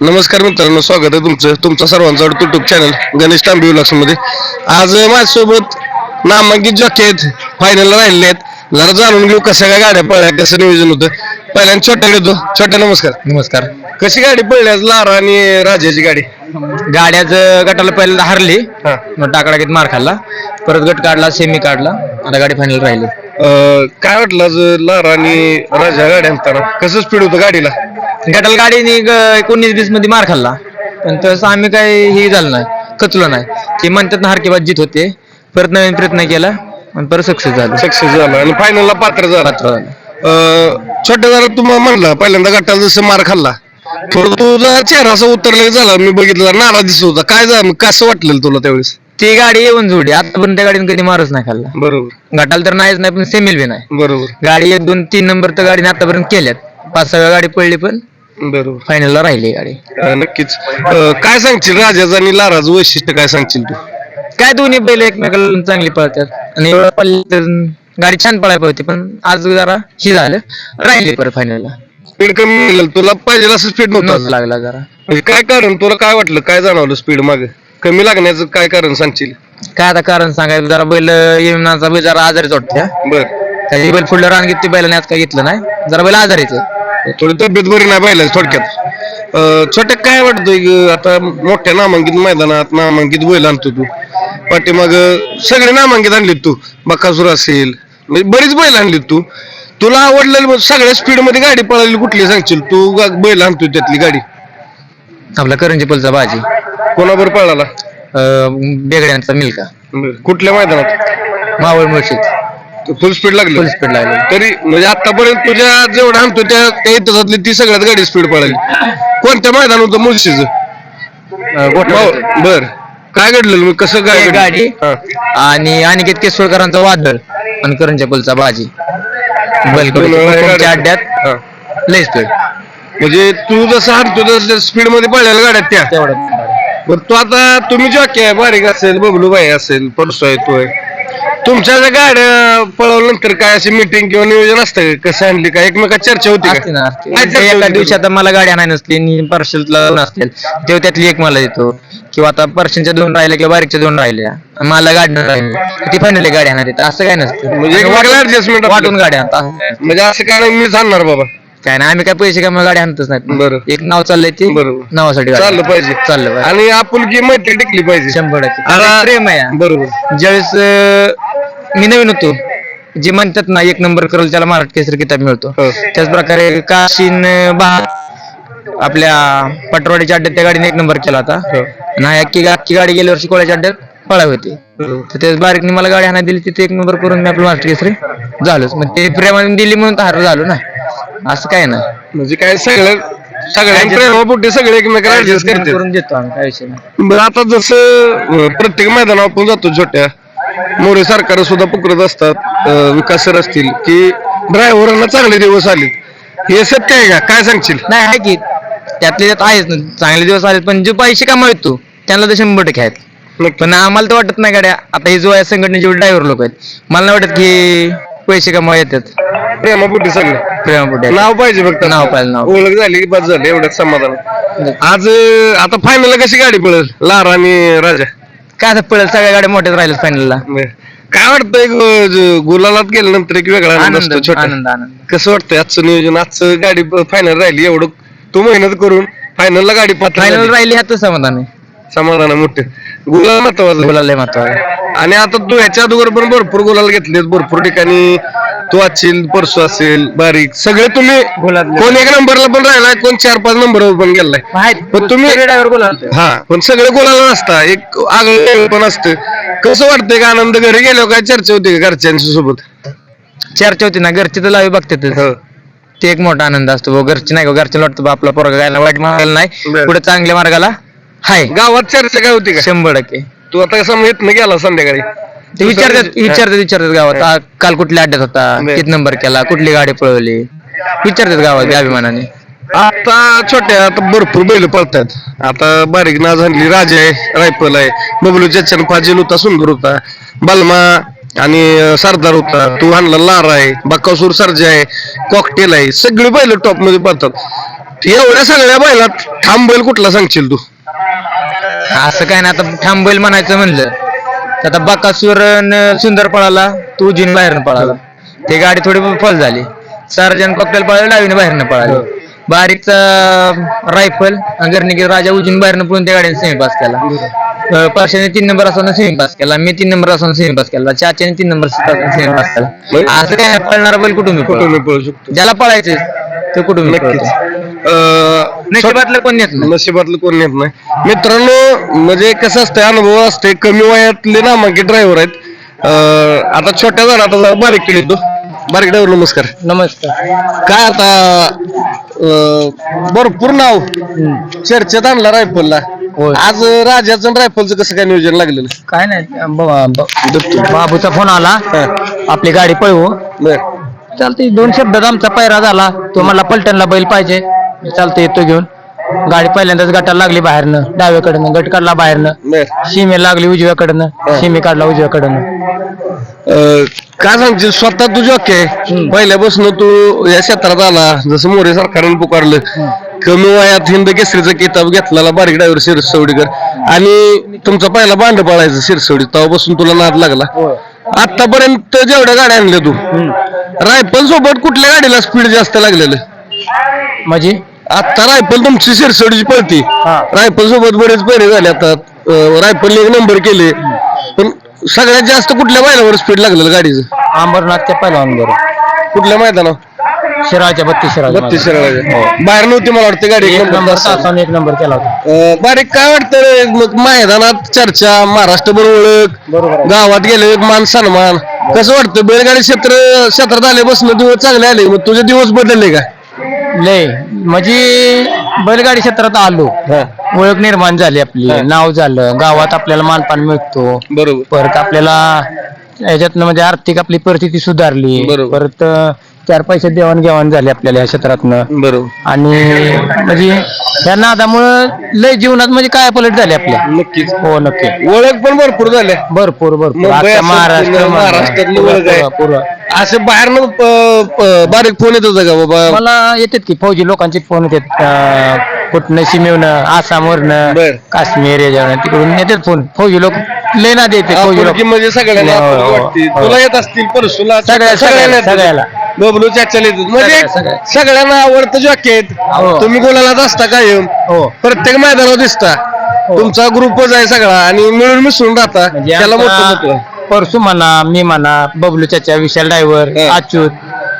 नमस्कार मित्रांनो स्वागत आहे तुमचं. तुमचा सर्वांचा युट्यूब चॅनल गणेश तांबे मध्ये आज माझ्यासोबत नामांकित जॉकी आहेत. फायनलला राहिले आहेत. जरा जाणून घेऊ कशा काय गाड्या पळल्या कसं नियोजन होतं. पहिल्यांदा छोट्या घेतो. छोट्या नमस्कार. नमस्कार. कशी गाडी आज लारा आणि राजाची गाडी? गाड्याच गटाला पहिल्यांदा हरली. मग टाकडा घेत मार खाल्ला. परत गट काढला सेमी काढला. आता गाडी फायनल राहिली. अं, काय वाटलं आज लारा आणि राजा गाडी आणताना? कसं स्पीड होतं गाडीला? गटाला गाडीने एकोणीस वीसमध्ये मार खाल्ला. पण तसं आम्ही काही हे झालं नाही खचलो नाही. ते म्हणतात ना हरकेबाद जीत होते. परत नवीन प्रयत्न केला आणि परत सक्सेस झालं. सक्सेस झाला आणि फायनलला पात्र झाला. पात्र झालं. छोट्या जरा तुम्हाला म्हणला पहिल्यांदा गटाला जसं मार खाल्ला. थोडं तुझा चेहरा असं उतरला झाला मी बघितलं नारा दिसत होता. काय झालं कसं वाटलेलं तुला त्यावेळेस? ती गाडी येऊन जोडी आतापर्यंत त्या गाडीने कधी मारच नाही खाल्ला. बरोबर. गटाला तर नाहीच नाही पण सेमील बी नाही. बरोबर. गाडी एक दोन तीन नंबर तर गाडीने आतापर्यंत केल्यात. पाच सहा गाडी पडली पण. बरोबर. फायनलला राहिली गाडी. अं, नक्कीच. अं, काय सांगशील? राजाचं आणि लाराचं वैशिष्ट्य काय सांगशील तू? काय दोन्ही बैल एकमेकाला चांगली पळतात. आणि एवढं पळली तर गाडी छान पळायला पाहिजे पण आज जरा ही झालं राहिली परत फायनलला स्पीड कमी मिळेल तुला पाहिजे असं स्पीड नव्हतं लागला जरा. म्हणजे काय कारण? तुला काय वाटलं? काय जाणवलं स्पीड मागे? कमी लागण्याचं काय कारण सांगशील? काय आता कारण सांगायचं? जरा बैल येमनाचा बैल जरा आजारीच वाटत्या. बर. त्याची बैल पुढलं रान घेतली बैलाने आज काय घेतलं नाही. जरा बैल आजारीच. आहे. थोडी तब्येत बरी नाही पाहिलं थोडक्यात. अं, छोट्या काय वाटतंय की आता मोठ्या नामांकित मैदानात नामांकित बैल आणतो तू. पाठीमाग सगळे नामांकित आणलेत तू. बकासूर असेल म्हणजे बरीच बैल आणलीत तू. तुला आवडलेलं सगळ्या स्पीडमध्ये गाडी पळाली कुठली सांगशील? तू गा- बैल आणतो त्यातली गाडी. आपला करंजी पलचा भाजी कोणाबर पळाला बेगड्यांचा मिल्का कुठल्या मैदानात? मावळ मुळशीत फुल स्पीड लागली. फुल स्पीड लागली. तरी म्हणजे आतापर्यंत तुझ्या जेवढं आणतो त्या त्या इतिहासातली ती सगळ्यात गाडी स्पीड पळाली कोणत्या मैदान होतं मुळशीचं? अं, गोठा बर. काय घडलेलं मग कसं काय एक घडलं? गाडी. हा. आणि अनिकेत केसवळकरांचा वादळ आणि करंजा पलचा भाजी बैल दोन वेळा तुमच्या गाडी- अड्ड्यात? हा. लय स्पीड म्हणजे तू जसं आणतो तसं स्पीडमध्ये पळलेल्या गाड्यात त्या. तेवढं बरं तू आता तुम्ही जॉकी आहे बारीक असेल बबलू भाई असेल परसो आहे तू आहे. तुमच्या ज्या गाड्या पळवल्यानंतर काय अशी मिटिंग किंवा नियोजन असतं का? कसं आणली का एकमेकात चर्चा होती असते ना का असते. काय चर्चा एका होती दिवशी? आता मला गाडी आणाय नसली पार्सलला नसतील तेव्हा त्यातली एक मला देतो. किंवा आता पर्शनच्या दोन राहिल्या किंवा बारीकच्या दोन राहिल्या. मला गाडी नाही राहिली. ती फायनली गाडी आणणार येते असं काय नसतं. म्हणजे एकमेकाला adjustment असतं. वाटून गाडी आणतात. म्हणजे असं काय नाही मीच आणणार बाबा. काय नाही आम्ही काय पैसे काय गाडी आणतच नाही बरं. एक नाव चाललंय ते बरोबर. नावासाठी गाडी चाललं पाहिजे चाललं पाहिजे आणि आपुलकी मैत्री टिकली पाहिजे शंभर टक्के प्रेम आहे हा. बरोबर ज्यावेळेस अं, मी नवीन होतो जे म्हणतात ना एक नंबर करेल त्याला मराठी केसरी किताब मिळतो हो. त्याच प्रकारे काशीन अं, बहा आपल्या पटवाडीच्या अड्ड्यात त्या गाडीने एक नंबर केला होता हो. नाही अख्खी अख्खी गाडी गेल्या वर्षी कोळ्याच्या अड्ड्यात पळावी होती बरोबर. तर त्याच बारीकने मला गाडी आणा दिली तिथे एक नंबर करून मी आपलं महाराष्ट्र केसरी झालोच मग ते प्रेमाने दिली म्हणून हार झालो ना असं काय ना? म्हणजे काय सगळं सगळ्या प्रेमापोटी सगळे एकमेकाला ऍडजस्ट करते करून देतो आम्ही काय विषय नाही. बरं आता जसं अं, प्रत्येक मैदानावर आपण जातो छोट्या. मोरे सरकार सुद्धा पुकरत असतात अं, विकास सर असतील की ड्रायव्हरांना चांगले दिवस आले हे सत्य आहे का? काय सांगशील? नाही आहे की त्यातले त्यात आहेच ना. चांगले दिवस आले पण जे पैसे कमावतो त्यांना तर शंभर टक्के आहेत. पण आम्हाला तर वाटत नाही गाड्या. आता हे जो आहे संघटनेचे ड्रायव्हर लोक आहेत. मला नाही वाटत की पैसे कमावा येतात. प्रेमापोटी सगळे प्रेमापोटी नाव पाहिजे फक्त. नाव पाहिजे, नाव. ओळख झाली की बस झाली एवढंच समाधान. आज अं, आता फायनल कशी गाडी पळेल? लारा आणि राजा. काय आता पडेल सगळ्या गाड्या मोठ्याच राहिल्यात फायनलला बरं. काय वाटतंय ग- ज- गुलालात गेल्यानंतर एक वेगळा आनंद आनंद असतो छोटा? आनंद आनंद. कसं वाटतंय आजचं नियोजन? आजचं गाडी फायनल राहिली एवढं. तू मेहनत करून फायनलला गाडी पात्र फायनल. राहिली ह्याच समाधान आहे. समाधान आहे मोठं. गुलाल महत्वाचं. बोलायला महत्वाचं आणि आता तू ह्याच्या अगोदर पण भरपूर गुलाल घेतलेत भरपूर ठिकाणी. तू असशील परसू असेल बारीक सगळे तुम्ही गुलाल कोण एक नंबरला पण राहिलाय कोण चार पाच नंबरवर पण गेलाय. पण तुम्ही ड्रायव्हर हा पण सगळे गुलाला नसता एक आगळ पण असतं. कसं वाटतंय का आनंद? घरी गेल्यावर काय चर्चा होती का घरच्यांच्या सोबत? चर्चा होती ना घरची तर लावी बघतात हो. ते एक मोठा आनंद असतो बुवा. घरची नाही घरच्या वाटतं बा आपला पोरगा गायला वाईट मार्गाला नाही बरं. पुढे चांगल्या मार्गाला हाय. गावात चर्चा काय होती का? शंभर टक्के. तू आता कसं येत गेला संध्याकाळी. ते विचारतात विचारतात विचारतात गावात. आ, काल कुठल्या अड्ड्यात होता? बरं. किती नंबर केला? कुठली गाडी पळवली? विचारतात गावात अभिमानाने. आता छोट्या आता भरपूर बैल पळतात. आता बारीक नाज आणली राजा आहे रायफल आहे. बबलू चच्चन फाजील होता सुंदर होता. बलमा आणि अं, सरदार होता. तू आणला लारा आहे बकासूर सर्जा आहे कॉकटेल आहे. सगळी बैल टॉपमध्ये पळतात. एवढ्या सगळ्या बैलात ठाम बैल कुठला सांगशील तू? असं काय ना आता थांबेल म्हणायचं म्हणलं. आता बकासूर न सुंदर पळाला तू उजवीन बाहेरनं पळाला. ते गाडी थोडी फल झाली. सर्जन कॉकटेल पळाला डावीने बाहेरनं पळाले. बारीकचा रायफल गर्निकी राजा उजवीन बाहेरनं पळून त्या गाडीने सेमी पास केला. परशाने तीन नंबर असताना सेमी पास केला. मी तीन नंबर असताना सेमी पास केला. चाच्याने तीन नंबर सेमी पास केला. असं काय पळणारा बैल कुठून पळू शकतो? ज्याला पळायचे ते कुठून नक्कीच. अं, नशिबातलं कोण येत नाही? नशिबातलं कोण येत नाही. मित्रांनो म्हणजे कसं असतंय अनुभव असते कमी वयातले नामांकित ड्रायव्हर आहेत. अं, आता छोट्या जरा बारीक केली तो. बारीक ड्रायव्हर नमस्कार. नमस्कार. काय आता अं, भरपूर नाव. चर्चेत आणला रायफलला. होय. आज राजाचं आणि रायफलचं कसं काय नियोजन लागलेलं? काय नाही ब- ब- बाबूचा फोन आला. आपली गाडी पळवू. बरं. चालते दोन शब्दात आमचा पैरा झाला. तो मला पलटणला बैल पाहिजे. चालते येतो घेऊन. गाडी पहिल्यांदाच गटाला लागली बाहेरनं. डाव्याकडनं गट काढला बाहेरनं. बरं. शिमे लागली उजव्याकडनं. शिमे काढला उजव्याकडनं. अं, काय सांगशील? स्वतः तू जॉके पहिल्यापासून तू या क्षेत्रात आला. जसं मोरे सरकारने पुकारलं. कमी वयात हिंद केसरीचा किताब घेतलेला बारीक ड्रायव्हर शिरसवडीकर आणि तुमचा पहिला बांड पळायचं शिरसवडी तेव्हापासून तुला नाद लागला. आतापर्यंत जेवढ्या गाड्या आणल्या तू रायफल सोबत कुठल्या गाडीला स्पीड जास्त लागलेलं? म्हणजे? आता रायफल तुमची शिरसवडीची पळती. हा. रायफल सोबत बरेच पैरे झाले आता रायफलने एक नंबर केले. पण सगळ्यात जास्त कुठल्या बैलावर स्पीड लागलेलं गाडीचं? अंबरनाथच्या पहिलवान बरोबर कुठल्या मैदानावर? शिराच्या बत्तीस बत्तीस बाहेर नव्हती मला वाटतं गाडी एक एक नंबर नंबर तासाला. तासाने एक नंबर केला होता. अं, बारीक काय वाटतं रे? मग मैदानात चर्चा महाराष्ट्रभर ओळख बरोबर आहे. गावात गेले मान सन्मान. कसं वाटतं? बैलगाडी क्षेत्र क्षेत्रात आल्यापासून दिवस चांगले आले. मग तुझे दिवस बदलले का लय म्हणजे बैलगाडी क्षेत्रात आलो. ओळख निर्माण झाली आपली. नाव झालं. गावात आपल्याला मानपान मिळतो. बरोबर. परत आपल्याला याच्यातनं म्हणजे आर्थिक आपली परिस्थिती सुधारली. बरोबर. परत चार पैसे देवाणघेवाण झाली आपल्याला या क्षेत्रातनं. बरोबर. आणि म्हणजे या नादामुळं लय जीवनात म्हणजे काय पलट झाली आपल्या. नक्कीच. हो नक्की. ओळख पण भरपूर झाल्या भरपूर भरपूर. मुंबई असेल, महाराष्ट्र पुणे, महाराष्ट्रातली ओळख आहे. पूर्ण असं बाहेरनं बारीक फोन येत होता का बाबा? मला येतात की फौजी लोकांचे फोन येतात अं, कुठनं शिमेवनं आसामवरनं बर. काश्मीर याच्यावरनं तिकडून येतात फोन फौजी लोक लय ना देते फौजी लोक आपुलकी म्हणजे सगळ्यांना हो, आपुलकी हो, वाटते हो. तुला येत असतील परसूला सगळ्या- सगळ्याला- येतात. सगळ्याला. बबलू चाच्याला येतात म्हणजे सगळ्या- सगळ्या. सगळ्यांना आवडतं जॉकेट हो. तुम्ही गोलालाच असता कायम हो प्रत्येक मैदानावर दिसता तुमचा ग्रुपच आहे सगळा आणि मिळून मिसळून राहता म्हणजे त्याला मोठं आमचा. परसू म्हणा मी म्हणा बबलू चाचा विशाल ड्रायव्हर हा. अच्युत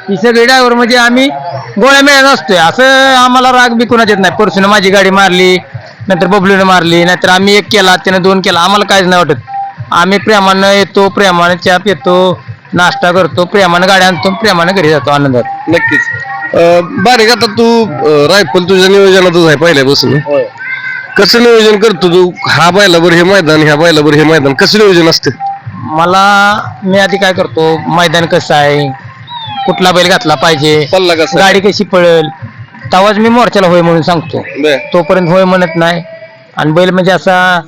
ही सगळी ड्रायव्हर म्हणजे आम्ही गोळ्या मिळत असतोय. असं आम्हाला राग बी कोणाच येत नाही. परसून माझी गाडी मारली नंतर बबलूने मारली नाहीतर आम्ही एक केला त्यानं दोन केला. आम्हाला काहीच नाही वाटत. आम्ही प्रेमानं येतो प्रेमानं चहा पितो नाश्ता करतो प्रेमानं गाडी आणतो प्रेमानं घरी जातो आनंदात. नक्कीच. बारीक आता तू रायफल तुझ्या नियोजनातच आहे पहिल्यापासून. कसं नियोजन करतो तू? हा बैलावर हे मैदान ह्या बैलावर हे मैदान. कसं नियोजन असतं? मला मी आधी काय करतो मैदान कसं आहे? कुठला बैल घातला पाहिजे? पल्ला कसा? गाडी कशी पळेल? तेव्हाच मी मोर्चाला होय म्हणून सांगतो. बर. तोपर्यंत होय म्हणत नाही. आणि बैल म्हणजे असा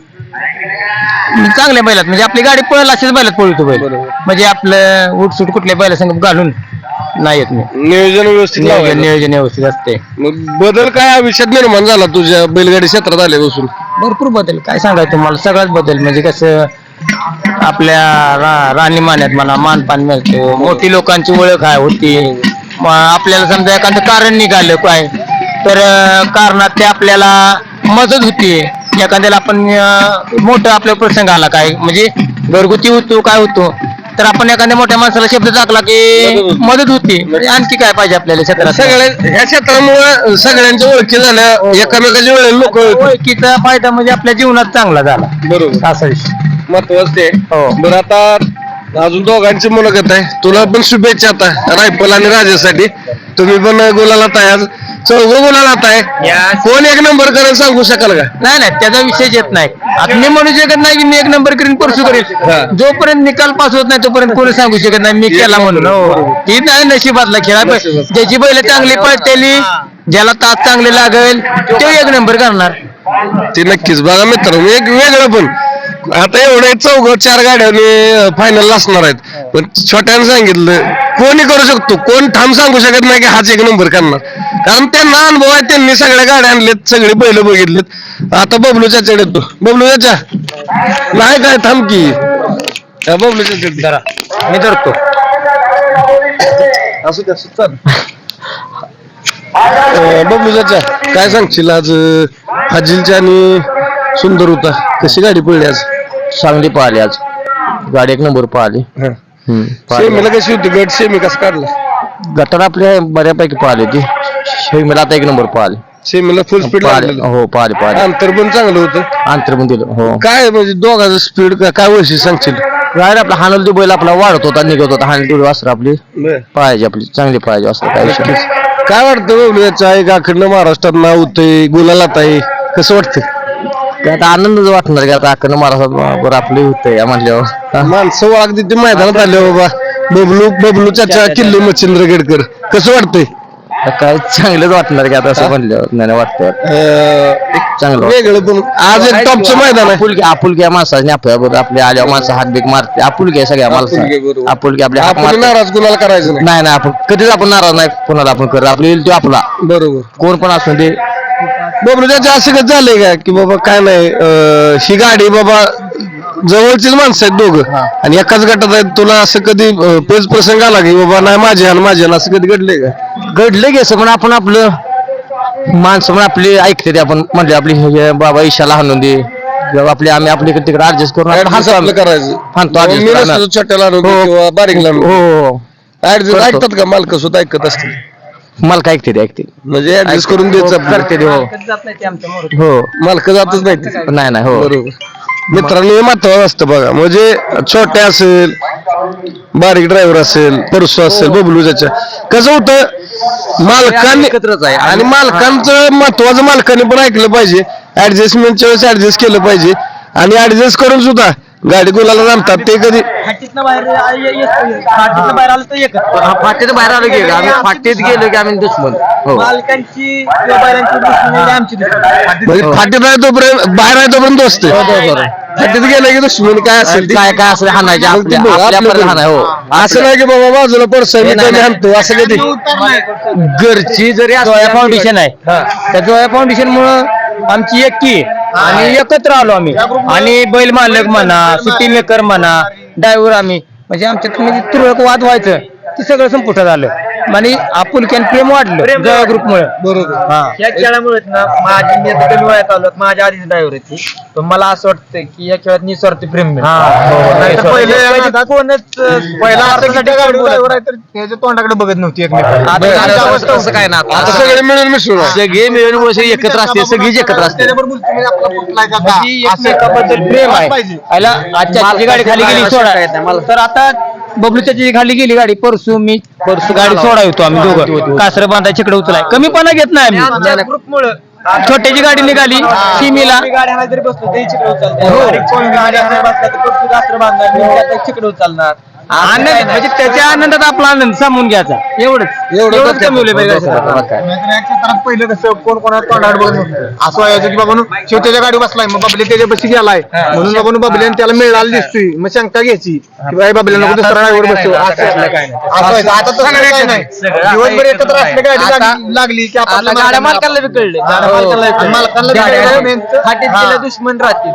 म्हणजे चांगल्या बैलात म्हणजे आपली गाडी पळेल असेच बैलात पळतो बैल. बरोबर. म्हणजे आपलं उठसूट कुठल्या बैला संग घालून नाही येत मी. नियोजन व्यवस्थित नियोजन लावायचं. नियोजन व्यवस्थित असते. मग बदल काय आयुष्यात निर्माण झाला तुझ्या बैलगाडी क्षेत्रात आल्यापासून? भरपूर बदल. काय सांगायचं तुम्हाला? सगळ्याच बदल. म्हणजे कसं आपल्या रा, राणीमान्यात म्हणा मानपान मिळतो. मोठी लोकांची ओळख आहे होती. आपल्याला समजा एखादं कारण निघालं काय तर कारणात ते आपल्याला मदत होती. एखाद्याला आपण मोठं आपला प्रसंग आला काय म्हणजे घरगुती होतो काय होतो तर आपण एखाद्या मोठ्या माणसाला शब्द टाकला की मदत होती. म्हणजे आणखी काय पाहिजे आपल्याला क्षेत्रात? सगळ्या ह्या क्षेत्रामुळे सगळ्यांच्या ओळखी झाल्या एकामेकाच्या वेळेला लोक ओळखीचा फायदा म्हणजे आपल्या जीवनात चांगला झाला. बरोबर. असा विषय. महत्वाचं. ते हो. बरं आता अजून दोघांची मुलाखत आहे. तुला पण शुभेच्छा आता रायफल आणि राजासाठी. तुम्ही पण गुलाला आहे चौघ गुलाला आहे. Yes. कोण एक नंबर करेल सांगू शकाल का? नाही नाही त्याचा विषय येत नाही. आता मी म्हणू शकत नाही की मी एक नंबर करीन परसू हा. करेन जोपर्यंत निकाल पास होत नाही तोपर्यंत कोणी सांगू शकत नाही मी केला म्हणून. हो. ती नाही नशिबातला खेळ आहे. नशिबात. ज्याची बैल चांगली पळतेली ज्याला तास चांगले लागेल तो एक नंबर करणार. ते नक्कीच. बघा मित्रांनो एक वेगळं पण. आता एवढे चौघ चार गाड्याने फायनल असणार आहेत. पण छोट्याने सांगितलं कोणी करू शकतो? कोण ठाम सांगू शकत नाही की हाच एक नंबर करणार. कारण त्यांना अनुभव आहे त्यांनी सगळ्या गाड्या आणल्यात सगळे बैल बघितलेत. आता बबलू चाचा येतो. बबलू चाचा? नाही काय थांब की. हा, बबलू चाचा. मी धरतो. असू द्या चाल अं, बबलू चाचा काय सांगशील आज अं, फाजिलच्या आणि सुंदर होता. कशी गाडी पडली आज? चांगली पाहिली आज. गाडी एक नंबर पाहिली. सेमीला कशी होती? गट सेमी कसा काढला? गटर आपल्या बऱ्यापैकी पाहिली ती शेमीला आता एक नंबर पाहिली. सेमीला फुल स्पीड लागलेलं. हो पाहिली पाहिली. अंतर पण चांगलं होतं. अंतर पण दिलं हो. काय म्हणजे दोघांचं स्पीड काय वैशिष्ट्य सांगशील? गाडी आपला हानलदी बैल आपला वाढत होता निघत होता. हानलदी वासर आपली. पाहिजे आपली चांगली पाहिजे असं काय विषय नाही. काय वाटतं बबलू याच्या एक अखंड महाराष्ट्रात नाव होतंय गुलालात आहे कसं वाटतं काय आता आनंदच वाटणार की आता अकरा महाराष्ट्रात बरं आपली होतंय म्हणल्यावर. हा. माणसं अगदी ते मैदानात आले बाबा बबलू बबलू चाचा किल्ले मच्छिंद्र गेडकर. कसं वाटतंय? काय चांगलंच वाटणार की आता असं म्हणल्यावर. नाही नाही वाटतं अं, एक चांगलं वाटतं. वेगळं पण. आज एक टॉपचं मैदान आहे. आपुलकी आपुलकी माणसाने आपल्या बरोबर आपल्या आल्यावर माणसं हात बीक मारते. आपुलकी आहे सगळ्या आपुलकी माणसं बरोबर. आपुलकी आपल्या हात आपण मारते. नाराज कुणाला करायचं नाही. नाही नाही आपण कधीच आपण नाराज नाही. कोणाला आपण करत. आपली येईल तो आपला. बरोबर. कोण पण असू दे. बबलू त्याच्या असं कसं झालंय का की बाबा काय नाही अं, ही गाडी बाबा जवळचीच माणसं आहेत दोघं. आणि एकाच गटात आहेत तुला असं कधी अं, पेच प्रसंग आला की बाबा नाही माझे आणि माझे आणि असं कधी घडलंय का? घडलं की असं पण आपण आपलं माणसं पण आपली ऐकते ते आपण म्हणजे आपली हे बाबा ईशाला हाणून दे. किंवा आपली आम्ही आपली तिकडे ऍडजस्ट करून आपण आपलं. करायचं. हाणतो adjust मी करायला. नसतो छोट्याला आणून हो. किंवा बारीकला हो हो ऍडजस्ट करतो. ऐकतात का? मालक सुद्धा ऐकत असतील. मला काय ऐकते ते ऐकते. म्हणजे ऍडजस्ट करून द्यायचं आपलं. करते ते हो. हो मालक जातच नाही ते. नाही नाही हो. बरोबर. मित्रांनो हे महत्वाचं असतं बघा. म्हणजे छोटे असेल बारीक ड्रायव्हर असेल परसू असेल बबलू त्याच्या कसं होतं मालकाने एकत्रच आहे. आणि मालकांचं महत्वाचं मालकाने पण ऐकलं पाहिजे. ऍडजस्टमेंटच्या वेळेस ऍडजस्ट केलं पाहिजे. आणि ऍडजस्ट करून सुद्धा गाडी गुलाला जमतात ते कधी फाटीतनं बाहेर फाटीतनं बाहेर आलं तर एकच हा, फाटीत बाहेर आलो की आम्ही फाटीत गेलो की आम्ही दुश्मन. हो. मालकांची किंवा बैलांची दुश्मनी आणि आमची दुश्मनी म्हणजे फाटीत आहे तोपर्यंत बाहेर आहे तोपर्यंत दोस्त हो, फाटीत गेलं की दुश्मन काय असेल ते? काय काय असं हाणायचे मग ते आपल्या बघ, आपल्या आपलं पर्यंत हाणाय हो. असं नाही की बाबा बाजूला परसा मी नाही, त्याने नाही. आणतो असं कधी? घरची जरी जोया फाउंडेशन आहे. त्या जोया फाउंडेशन मुळे आमची एकी आणि एकत्र आलो आम्ही. आणि बैल मालक म्हणा सुट्टी मेकर म्हणा ड्रायव्हर आम्ही. म्हणजे आमच्यात म्हणजे तुरळक वाद व्हायचं. ते सगळं संपुष्टात आलं. आणि आपुलक्यान प्रेम वाढलं जोया ग्रुप मुळे बरोबर. हा. या खेळामुळे ना माझी मी आता कमी वयात आलो माझ्या आधीच ड्रायव्हर आहे ती पण मला असं वाटतं की या खेळात निस्वार्थी प्रेम. हा, नाही, पहिले स्वार्थी. म्हणजे कोणच अं, पहिला स्वार्थासाठी गाडी ड्रायव्हर आहे तर त्याच्या तोंडाकडे बघत नव्हती आता अवस्था काय ना आता आता सगळे मिळून मिसळून. आहे. सगळे मिळून एकत्र असते सगळीच एकत्र असते. म्हणजे प्रेम आहे. आयला आजच्या गाडी खाली गेली सोडा. तर आता बबलूच्या जी खाली गेली गाडी परसू मी परसू गाडी सोडा होतो आम्ही दोघं. कासर बांधा चिकडे उचलाय. कमीपणा घेत नाही आम्ही. ग्रुपमुळं. छोट्याची गाडी निघाली सीमीला. मी गाडी बसलो तरी चिकडे उचलते. चिकडे उचलणार. आनंद म्हणजे त्याच्या आनंदात आपला आनंद सामून घ्यायचा. एवढंच. एवढं एवढंच कमी पहिलं कसं कोण कोणा तोंडावर बघत नव्हतं असं व्हायचं की बाबा शेव त्याच्या गाडी बसलाय मग बाबले त्याच्या बशी गेलाय. म्हणून बाबा बाबल्याने त्याला मिळाला दिसतोय. मग शंका घ्यायची की बाई बाबल्या नको दुसरा ड्रायव्हर बसतो असं असं व्हायचं. आता तसं काय नाही. दिवसभर एकत्र गाडी लाग- लागली की गाड्या मालकाला बी कळले. गाड्या मालकाला बी कळले. मालकाला बी कळलं. यांचं फाटीत गेलं दुश्मन राहते.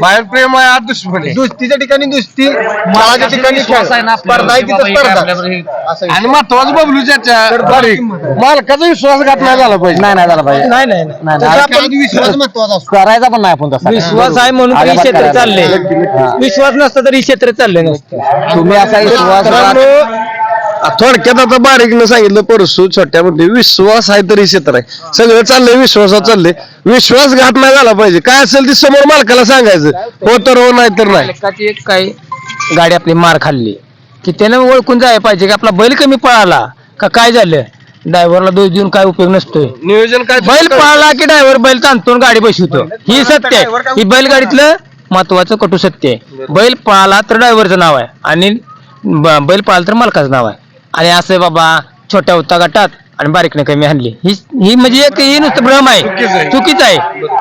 बाहेर प्रेम आहे आत दुश्मन आहे. दुस्तीच्या ठिकाणी दुस्ती खेळाच्या ठिकाणी खेळ स्पर्धा आहे तिथं स्पर्धा. असं आहे. आणि महत्वाचं बबलू चाचा बारीक. मालकाचा विश्वासघात नाही झाला पाहिजे. नाही नाही झाला पाहिजे. नाही विश्वास महत्त्वाचा करायचा पण नाही आपण तसा. विश्वास आहे म्हणून तर हे क्षेत्र चालले विश्वास नसता तर हे क्षेत्र चालले नसतं. तुम्ही असा विश्वास थोडक्यात आता बारीकनं सांगितलं परसू छोट्यामध्ये विश्वास आहे तरी क्षेत्र आहे. सगळं चाललंय विश्वासात चाललंय. विश्वासघात नाही झाला पाहिजे. काय असेल ते समोर मालकाला सांगायचं. हो तर हो नाही तर नाही. मालकाची एक काही गाडी आपली मार खाल्ली. की त्यानं ओळखून जायला पाहिजे की आपला बैल कमी पळाला. का काय झालं? ड्रायव्हरला दोष देऊन काय उपयोग नसतोय. नियोजन काय बैल पळाला की ड्रायव्हर बैल ताणतून गाडी बसवतो. ही सत्य आहे. ही बैलगाडीतलं महत्वाचं कटू सत्य आहे. बैल पळाला तर ड्रायव्हरचं नाव आहे. आणि ब- बैल पळाला तर मालकाचं नाव आहे. आणि असं बाबा छोट्या होता गटात आणि बारीकने कमी आणली. ही ही म्हणजे एक ही नुसतं भ्रम आहे. चुकीचं आहे.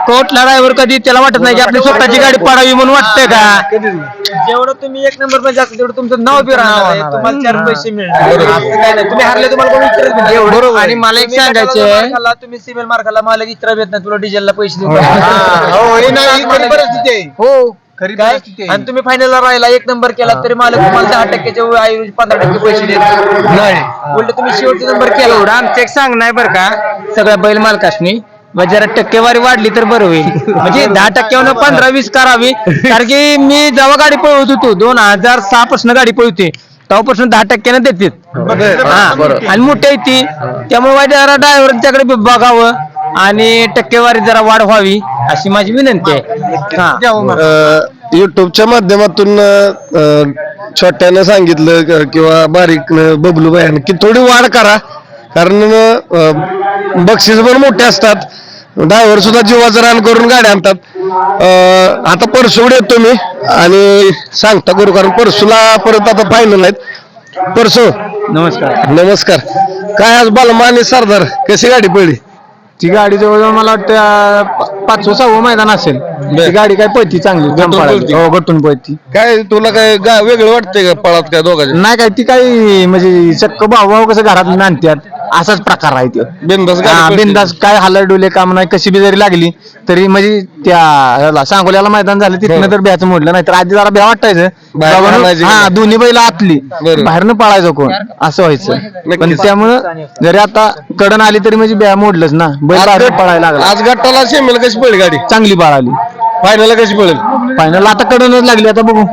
कोर्टला ड्रायव्हर कधी त्याला वाटत नाही की आपली स्वतःची गाडी पडावी म्हणून वाटतंय का? जेवढं तुम्ही एक नंबरमध्ये जास्त तेवढं तुमचं नाव बी राहणार आहे. तुम्हाला चार पैसे मिळणार. असं काय नाही. तुम्ही हारले तुम्हाला कोणी विचारत बी नाही. बरोबर. आणि मला एक तुम्ही एखादा सांगायचं आहे- मार खाल्ला, तुम्ही सिमेंट मार खाल्ला मला विचारा येत नाही तुला डिझेलला पैसे देऊ हा, हो ही नाही ही खरी परिस्थिती आहे. हो. खरी काय? परिस्थिती आहे आणि तुम्ही फायनलला राहिला एक नंबर केला तरी मला तुम्हाला दहा टक्क्याच्या ऐवजी पंधरा टक्के पैसे देत नाही. उलट तुम्ही शेवटचा नंबर केला. एवढं आमचं एक सांगणं आहे बरं का सगळ्या बैल मालकाशनी मग जरा टक्केवारी वाढली तर बरं होईल. म्हणजे दहा टक्क्यावर पंधरा वीस करावी. कारण की मी जेव्हा गाडी पळवत होतो दोन हजार सहा पासून गाडी पळवते. तेव्हापासून दहा टक्क्यानं देतात. हा. आणि मोठ्या येते त्यामुळे जरा ड्रायव्हरच्याकडे बघावं. आणि टक्केवारी जरा वाढ व्हावी अशी माझी विनंती आहे. हा. युट्यूबच्या माध्यमातून अं, छोट्यानं सांगितलं क- किंवा बारीक बबलू बायानं की थोडी वाढ करा. कारण अं, बक्षीस पण मोठे असतात. ड्रायव्हर सुद्धा जीवाचं रान करून गाड्या आणतात. अं, आता परसूकडे येतो मी. आणि सांगता करू कारण परसूला परत आता फायनल आहेत. परसू. नमस्कार. नमस्कार. काय आज बालमा आणि सरदार कशी गाडी पडली? ती गाडी जवळजवळ मला वाटतं अं, पाचवं सहावं मैदान असेल. ती गाडी काय पळती चांगली गटून. पळती. हो गटून पळती. काय तुला काय गा- वेगळं वाटतंय का पळात काय दोघांच्या नाही काय ती काही म्हणजे चक्क भाऊ भाऊ कसं घरात आणतात असाच प्रकार आहे तो बिंदास गाडी हा, पळते. बिनधास्त काय हालर डुले काम नाही कशी बी जरी लागली तरी म्हणजे त्या ह्याला सांगोल्याला मैदान झालं तिथनं तर ब्याचं मोडलं नाही तर आधी जरा भ्या वाटायचं. बाहेर हा. दोन्ही बैल आतली. बरोबर. बाहेरनं पळायचं कोण? असं व्हायचं. पण. त्यामुळं जरी आता कडन आली तरी म्हणजे ब्या मोडलंच ना. बैल आज बाहेर गट- पळायला लागला. आज गट्टाला सेमीला कशी पडली गाडी? चांगली पळाली फायनल कशी पडेल फायनल आता कडनच लागली आता बघू.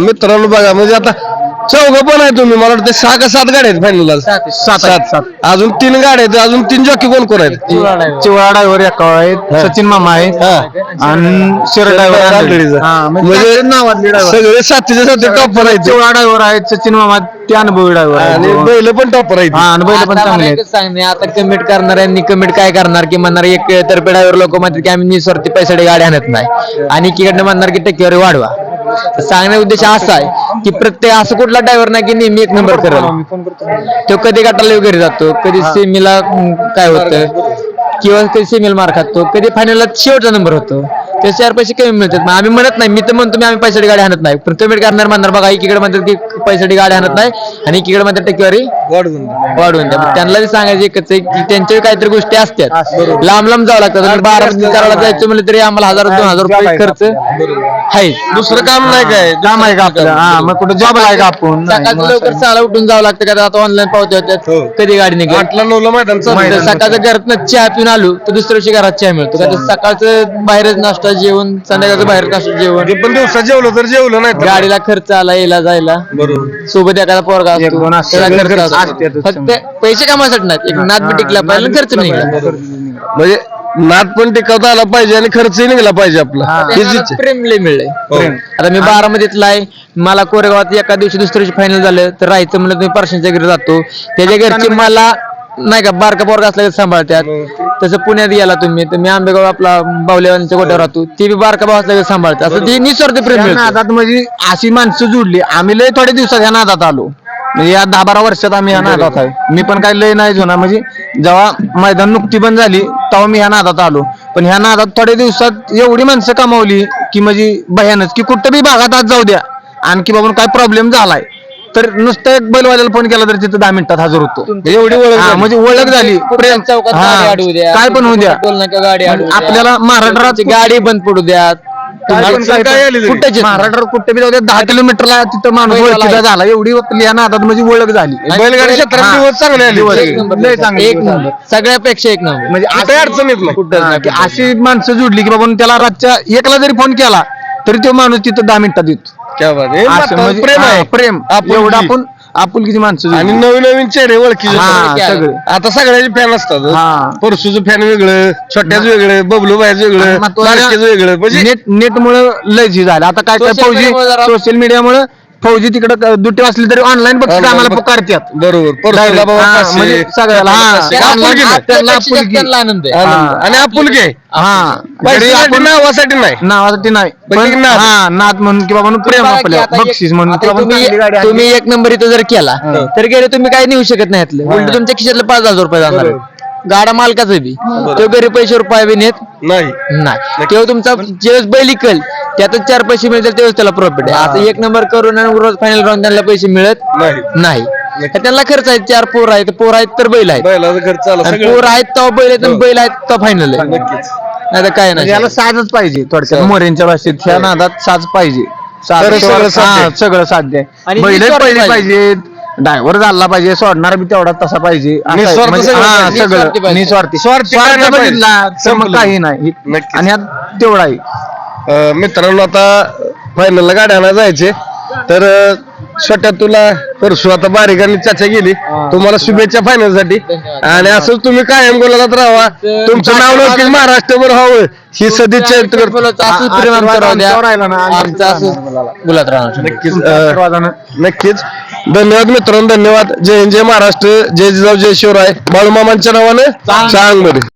मित्रांनो बघा म्हणजे आता चौघ पण आहे तुम्ही. मला वाटतं सहा का सात गाड्या आहेत फायनल सात सात सात. अजून तीन गाड्या आहेत. अजून तीन जॉकी कोण कोण आहेत? चिवळा ड्रायव्हर एका आहेत. सचिन मामा आहेत आणि शिर. ड्रायव्हर म्हणजे नावातले सगळे साथीचे साथी टॉपर आहेत चिवळा ड्रायव्हर आहेत. सचिन मामा ते अनुभवी ड्रायव्हर आणि बैल पण टॉपर आहेत. हा बैल पण आता चांगले आहेत. एकच आता कमिट करणाऱ्यांनी कमिट काय करणार? की म्हणणार एक तर्फे ड्रायव्हर लोक म्हणतात की आम्ही निस्वार्थी पैशासाठी गाडी आणत नाही. आणि एकीकडनं म्हणणार की टक्केवारी वाढवा. तर सांगण्याचा उद्देश असा आहे की प्रत्येक असं कुठला ड्रायव्हर नाही की नेहमी एक नंबर करेल. तो कधी गटाला वगैरे जातो कधी सेमीला काय होतं? किंवा कधी सेमीला मार खातो कधी फायनलला शेवटचा नंबर होतो. ते चार पैसे कमी मिळतात. मग आम्ही म्हणत नाही मी तर म्हणतो मी आम्ही पैशासाठी गाडी आणत नाही. पण कमिट करणार म्हणणार बघा एकीकडे म्हणतात की पैशासाठी गाडी आणत नाही आणि एकीकडे म्हणतात टक्केवारी वाढवून वाढवून द्या त्यांना सांगायचं एकच आहे की त्यांच्या काहीतरी गोष्टी असतात. लांब लांब जावं लागतं. आणि बारा करायला जायचं म्हणलं तरी आम्हाला हजार दोन हजार रुपये खर्च आहे. दुसरं काम नाही काय? काम आहे का आपलं हा मग कुठं जॉब आहे का आपण? सकाळचं लवकर सहाला उठून जावं लागतं का आता ऑनलाईन पावते होत्यात. हो. कधी गाडी निघेल? आठला नऊला मैदान सकाळचं घरात चहा पिऊन आलो तर दुसऱ्या दिवशी घरात चहा मिळतो का तर सकाळचं बाहेरच नाश्ता जेवण संध्याकाळचं बाहेर नाश्ता जेवण पण दिवसा जेवलं तर जेवलं नाही तर. गाडीला खर्च आला यायला जायला बरोबर सोबत एखादा पोरगा एक दोन असतो असतात. त्याला खर्च असतो. असतातच. फक्त पैसे कामासाठी नाहीत एक नाद बी टिकला पाहिजे आणि खर्च निघला म्हणजे नाद पण टिकवता आला पाहिजे आणि खर्चही निघाला पाहिजे आपला हीच. प्रेम लय मिळलंय हो. आता मी बारामतीतला आहे मला कोरेगावात एका दिवशी दुसऱ्या दिवशी फायनल झालं तर राहायचं म्हणलं तुम्ही पर्शनच्या घरी जातो त्याच्या घरची मला नाही का बारका पोरगा असल्या सांभाळतात तसं पुण्यात गेला तुम्ही तर मी आंबेगाव आपला बावलेवांच्या गोट्यावर राहतो. ते बी बारका भाव असल्या सांभाळतात असं ते निस्वार्थ प्रेम मिळतं नादात म्हणजे अशी माणसं जुडली. आम्ही लय थोड्या दिवसात ह्या नादात आलो. म्हणजे या दहा बारा वर्षात आम्ही ह्या नादात आहे. मी पण काही लय नाही जुना. म्हणजे जेव्हा मैदान नुकती बंद झाली तेव्हा मी ह्या नादात आलो. पण ह्या नादात थोड्या दिवसात एवढी माणसं कमावली की म्हणजे भयानच की कुठं बी भागात आज जाऊ द्या. आणखी बाबा काय प्रॉब्लेम झालाय. तर नुसतं एक बैलवाल्याला फोन केला तर तिथं दहा मिनिटात हजर होतो. एवढी ओळख हा, झाली. म्हणजे ओळख झाली. प्रेम चौकात हा, गाडी अडवू द्या? काय पण होऊ द्या. टोल नाका गाडी अडवू द्या. आपल्याला महाराष्ट्रात गाडी बंद पडू द्या काय पण काय? कुठे महाराष्ट्रात कुठे बी जाऊ द्या दहा किलोमीटरला तिथं माणूस ओळखीचा आहे. झाला. एवढी आपली या नादात म्हणजे ओळख झाली. बैलगाडी क्षेत्रात हा. दिवस चांगले आले. दिवस. एक नंबर लय चांगली एक गोष्ट नंबर. सगळ्यापेक्षा एक नंबर. म्हणजे कुठे अडचण येत नाही. हा, की अशी माणसं जुडली की बाबा त्याला रातच्या एकला जरी फोन केला तरी तो माणूस तिथं दहा मिनिटात येतो. क्या बात आहे. हे असं मात्र म्हणजे- प्रेम हा, आहे प्रेम आपुलकी. एवढं आपण आपुलकीची माणसं आणि जुडली. नवीन नवीन चेहरे ओळखीचे हा सगळे आता सगळ्याचे फॅन असतात. परसूचं फॅन वेगळं छोट्याच वेगळं बबलू बायच वेगळं वेगळं म्हणजे नेट नेट मुळे लय झी झालं आता काय काय Social media मुळे फौजी जरा- सोशल मीडियामुळे फौजी तिकडे दुट्टी असली तरी ऑनलाईन बक्षीस आम्हाला बक्षीस. पुकारत्यात बरोबर. बाबा हा, पाचशे, म्हणजे सगळ्याला, हा. पाचशे. त्यांना आपुलकी नाही. त्यांना त्यापेक्षा आपुलकी. त्यांना आनंद आहे आनंद. आणि आपुलके हा पैशासाठी आपण नावासाठी नाही नावासाठी नाही पण पण एक नाद. हा नाद म्हणून किंवा म्हणून प्रेम बघा की आपल्या आता एक- बक्षीस म्हणून आता किंवा म्हणून तुम्ही चांगली गाडी आणली. तुम्ही एक नंबर इथं जर केला हा. तर गेले तुम्ही काही नेऊ शकत नाही यातलं. उलट तुमच्या खिशातले पाच हजार रुपये जाणार. गाडा मालकाचं बी तो. घरी पैसे रुपये बी नेत नाही. नाही. तेव्हा तुमचा ज्यावेळेस बैल इकल त्यातच चार पैसे मिळतील तेव्हाच त्याला प्रॉफिट आहे. असं एक नंबर करून आणि रोज फायनल राहून त्यांना पैसे मिळत नाही. नाही. त्यांना खर्च आहे चार पोर आहेत पोर आहेत तर बैल आहेत. बैलाचं खर्च आला आणि सगळं. पोर आहेत तेव्हा बैल आहेत आणि हो. बैल आहेत तर फायनल आहे. नक्कीच. नाही तर काय म्हणजे याला नाही साजच पाहिजे थोडक्यात. साज. मोऱ्यांच्या भाषेत ह्या नादात साज पाहिजे. साज सगळं साध्य हा. सगळं आणि बैल निस्वार्थ पहिले पाहिजे. पाहिजे ड्रायव्हर झाला पाहिजे सोडणार बी तेवढा तसा पाहिजे असं आहे. निस्वार्थ म्हणजे- सगळं हा, पाहिजे. सगळं निस्वार्थी पाहिजे. निस्वार्थी स्वार्थी स्वार्थ काय नाही पाहिजे. बघितला तर मग संपलं. काही नाही नक्कीच. आणि यात तेवढा आहे अं, मित्रांनो आता फायनलला गाड्याला जायचे तर छोट्या तुला परशु आता बारीक आणि चाचा गेली. तुम्हाला शुभेच्छा फायनलसाठी आणि असंच तुम्ही कायम बोलायला राहा. तुमचं नाव नक्कीच महाराष्ट्रभर व्हावं. ही सदिच्छा व्यक्त गुलात राहणार. नक्कीच धन्यवाद मित्रांनो धन्यवाद. जय हिंद जय महाराष्ट्र जय जिजाऊ जय शिवराय. बाळूमामांच्या नावानं सांगमध्ये